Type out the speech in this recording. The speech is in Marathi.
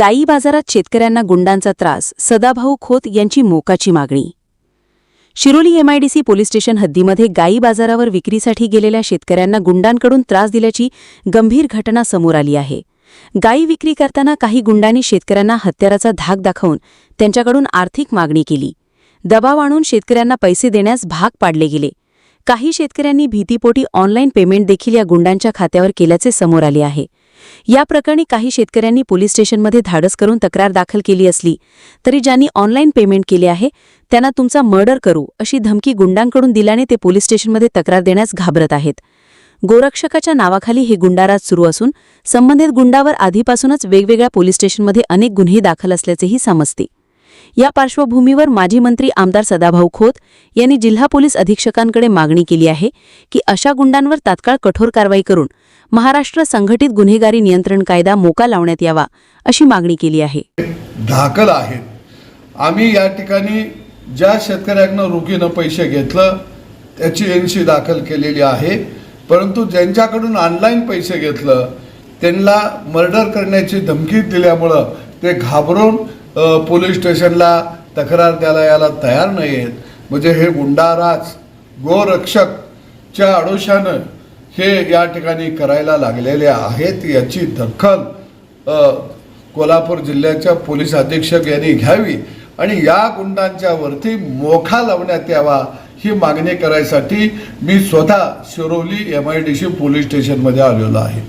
गाई बाजारात शेतकऱ्यांना गुंडांचा त्रास सदाभाऊ खोत यांची मोकाची मागणी. शिरोली एमआयडीसी पोलीस स्टेशन हद्दीमध्ये गाई बाजारावर विक्रीसाठी गेलेल्या शेतकऱ्यांना गुंडांकडून त्रास दिल्याची गंभीर घटना समोर आली आहे. गाई विक्री करताना काही गुंडांनी शेतकऱ्यांना हत्याराचा धाक दाखवून त्यांच्याकडून आर्थिक मागणी केली. दबाव आणून शेतकऱ्यांना पैसे देण्यास भाग पाडले गेले. काही शेतकऱ्यांनी भीतीपोटी ऑनलाईन पेमेंट देखील या गुंडांच्या खात्यावर केल्याचे समोर आले आहे. या प्रकरणी काही शेतकऱ्यांनी पोलीस स्टेशनमध्ये धाडस करून तक्रार दाखल केली असली तरी ज्यांनी ऑनलाईन पेमेंट केले आहे त्यांना तुमचा मर्डर करू अशी धमकी गुंडांकडून दिल्याने ते पोलीस स्टेशनमध्ये तक्रार देण्यास घाबरत आहेत. गोरक्षकाच्या नावाखाली हे गुंडाराज सुरू असून संबंधित गुंडावर आधीपासूनच वेगवेगळ्या पोलीस स्टेशनमध्ये अनेक गुन्हे दाखल असल्याचेही समजते. या पार्श्वभूमीवर माजी मंत्री आमदार सदाभाऊ खोत यांनी जिल्हा पोलीस अधीक्षकांकडे मागणी केली आहे की अशा गुंडांवर तात्काळ कठोर कारवाई करून महाराष्ट्र संघटित गुन्हेगारी नियंत्रण कायदा मोका लावण्यात यावा अशी मागणी केली आहे. दाखल आहेत. आम्ही या ठिकाणी ज्या शेतकऱ्यांना रोखीनं पैसे घेतलं त्याची एनशी दाखल केलेली आहे. परंतु ज्यांच्याकडून ऑनलाईन पैसे घेतलं त्यांना मर्डर करण्याची धमकी दिल्यामुळं ते घाबरून पोलीस स्टेशनला तक्रार द्यायला यायला तयार नाही आहेत म्हणजे हे गुंडाराज गोरक्षकच्या आडोशानं हे या ठिकाणी करायला लागलेले आहेत याची दखल कोल्हापूर जिल्ह्याच्या पोलीस अधीक्षक यांनी घ्यावी आणि या गुंडांच्या वरती मोखा लावण्यात यावा ही मागणी करायसाठी मी स्वतः Shiroli M I D C police स्टेशनमध्ये आलेलो आहे.